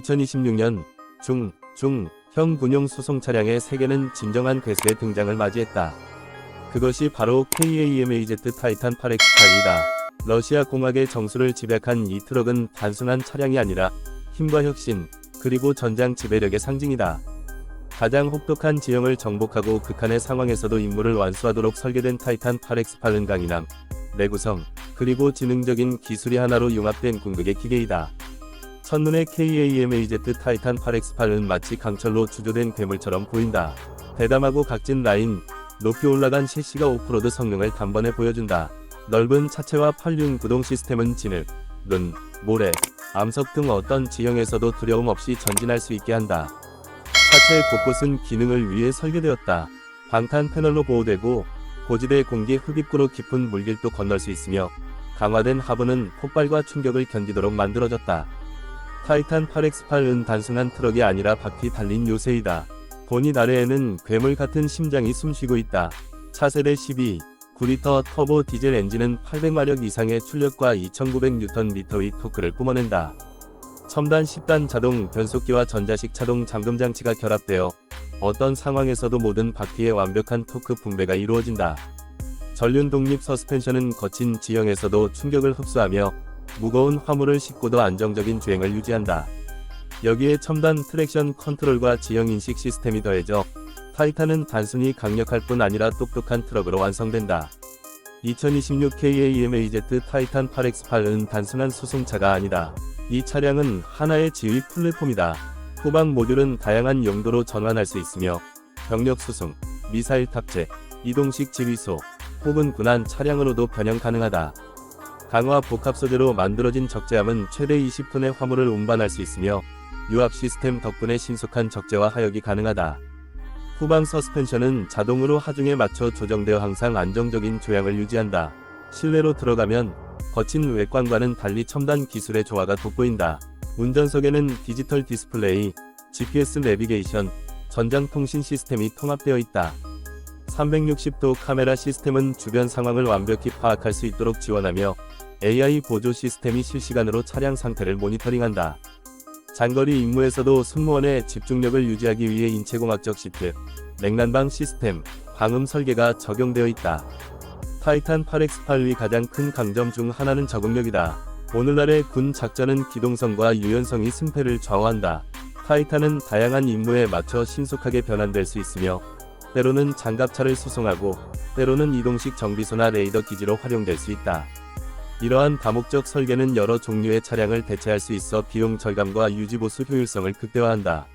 2026년 중, 중, 형 군용 수송 차량의 세계는 진정한 괴수의 등장을 맞이했다. 그것이 바로 KAMAZ 타이탄 8X8이다. 러시아 공학의 정수를 집약한 이 트럭은 단순한 차량이 아니라 힘과 혁신, 그리고 전장 지배력의 상징이다. 가장 혹독한 지형을 정복하고 극한의 상황에서도 임무를 완수하도록 설계된 타이탄 8X8은 강인함, 내구성, 그리고 지능적인 기술이 하나로 융합된 궁극의 기계이다. 첫눈에 KAMAZ 타이탄 8X8은 마치 강철로 주조된 괴물처럼 보인다. 대담하고 각진 라인, 높이 올라간 셰시가 오프로드 성능을 단번에 보여준다. 넓은 차체와 팔륜 구동 시스템은 진흙, 눈, 모래, 암석 등 어떤 지형에서도 두려움 없이 전진할 수 있게 한다. 차체 곳곳은 기능을 위해 설계되었다. 방탄 패널로 보호되고 고지대 공기 흡입구로 깊은 물길도 건널 수 있으며 강화된 하부는 폭발과 충격을 견디도록 만들어졌다. 타이탄 8X8은 단순한 트럭이 아니라 바퀴 달린 요새이다. 본인 아래에는 괴물 같은 심장이 숨쉬고 있다. 차세대 12, 9리터 터보 디젤 엔진은 800마력 이상의 출력과 2900Nm의 토크를 뿜어낸다. 첨단 10단 자동 변속기와 전자식 자동 잠금 장치가 결합되어 어떤 상황에서도 모든 바퀴의 완벽한 토크 분배가 이루어진다. 전륜 독립 서스펜션은 거친 지형에서도 충격을 흡수하며 무거운 화물을 싣고도 안정적인 주행을 유지한다. 여기에 첨단 트랙션 컨트롤과 지형 인식 시스템이 더해져 타이탄은 단순히 강력할 뿐 아니라 똑똑한 트럭으로 완성된다. 2026 KAMAZ 타이탄 8X8은 단순한 수송차가 아니다. 이 차량은 하나의 지휘 플랫폼이다. 후방 모듈은 다양한 용도로 전환할 수 있으며 병력 수송, 미사일 탑재, 이동식 지휘소, 혹은 군한 차량으로도 변형 가능하다. 강화 복합 소재로 만들어진 적재함은 최대 20톤의 화물을 운반할 수 있으며 유압 시스템 덕분에 신속한 적재와 하역이 가능하다. 후방 서스펜션은 자동으로 하중에 맞춰 조정되어 항상 안정적인 조향을 유지한다. 실내로 들어가면 거친 외관과는 달리 첨단 기술의 조화가 돋보인다. 운전석에는 디지털 디스플레이, GPS 내비게이션, 전장 통신 시스템이 통합되어 있다. 360도 카메라 시스템은 주변 상황을 완벽히 파악할 수 있도록 지원하며 AI 보조 시스템이 실시간으로 차량 상태를 모니터링한다. 장거리 임무에서도 승무원의 집중력을 유지하기 위해 인체공학적 시트, 냉난방 시스템, 방음 설계가 적용되어 있다. 타이탄 8X8의 가장 큰 강점 중 하나는 적응력이다. 오늘날의 군 작전은 기동성과 유연성이 승패를 좌우한다. 타이탄은 다양한 임무에 맞춰 신속하게 변환될 수 있으며 때로는 장갑차를 수송하고 때로는 이동식 정비소나 레이더 기지로 활용될 수 있다. 이러한 다목적 설계는 여러 종류의 차량을 대체할 수 있어 비용 절감과 유지보수 효율성을 극대화한다.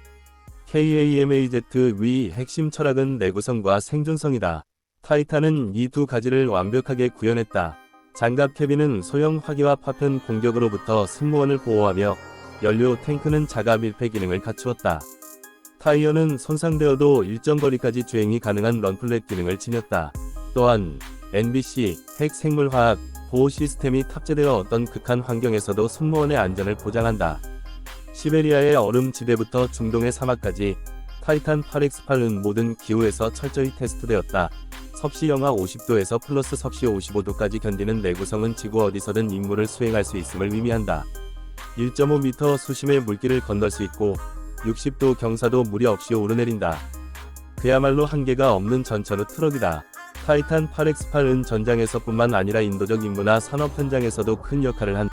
KAMAZ 위 핵심 철학은 내구성과 생존성이다. 타이탄은 이 두 가지를 완벽하게 구현했다. 장갑 캐빈은 소형 화기와 파편 공격으로부터 승무원을 보호하며 연료 탱크는 자가 밀폐 기능을 갖추었다. 타이어는 손상되어도 일정 거리까지 주행이 가능한 런플랫 기능을 지녔다. 또한 NBC 핵 생물화학 보호 시스템이 탑재되어 어떤 극한 환경에서도 승무원의 안전을 보장한다. 시베리아의 얼음 지대부터 중동의 사막까지 타이탄 8X8은 모든 기후에서 철저히 테스트되었다. 섭씨 영하 50도에서 플러스 섭씨 55도까지 견디는 내구성은 지구 어디서든 임무를 수행할 수 있음을 의미한다. 1.5m 수심의 물길을 건널 수 있고 60도 경사도 무리 없이 오르내린다. 그야말로 한계가 없는 전천후 트럭이다. 타이탄 8X8은 전장에서뿐만 아니라 인도적 임무나 산업 현장에서도 큰 역할을 한